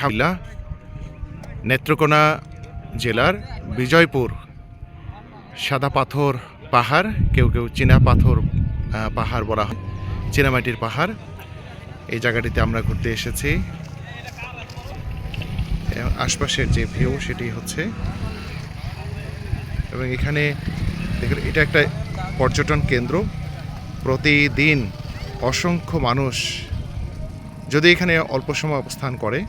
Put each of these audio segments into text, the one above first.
হামলা নেত্রকোনা জেলার বিজয়পুর সাদা পাথর পাহাড়, কেউ কেউ চীনা পাথর পাহাড় বলা হয় চীনামাটির পাহাড়। এই জায়গাটিতে আমরা ঘুরতে এসেছি। আশপাশের যে ভিউ, সেটি হচ্ছে এবং এখানে এটা একটা পর্যটন কেন্দ্র। প্রতিদিন অসংখ্য মানুষ যদি এখানে অল্প সময় অবস্থান করে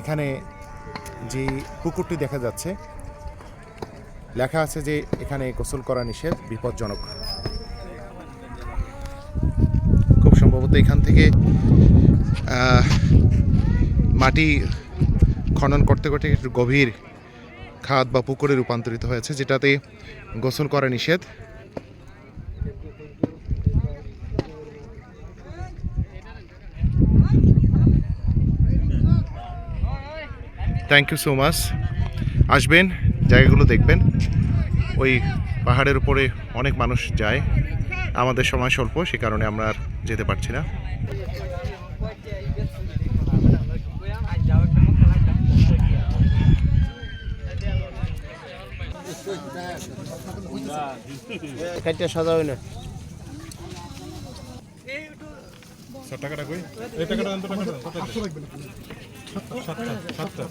এখানে যে পুকুরটি দেখা যাচ্ছে, লেখা আছে যে এখানে গোসল করা নিষেধ, বিপজ্জনক। খুব সম্ভবত এখান থেকে মাটি খনন করতে করতে একটু গভীর খাদ বা পুকুরে রূপান্তরিত হয়েছে, যেটাতে গোসল করা নিষেধ। থ্যাংক ইউ সো মাচ আসবেন, জায়গাগুলো দেখবেন। ওই পাহাড়ের উপরে অনেক মানুষ যায়। আমাদের সময় স্বল্প, সে কারণে আমরা যেতে পারছি না। না। টাকাটা কই? এই টাকাটা দেন তো টাকাটা। সাতটা সাতটা।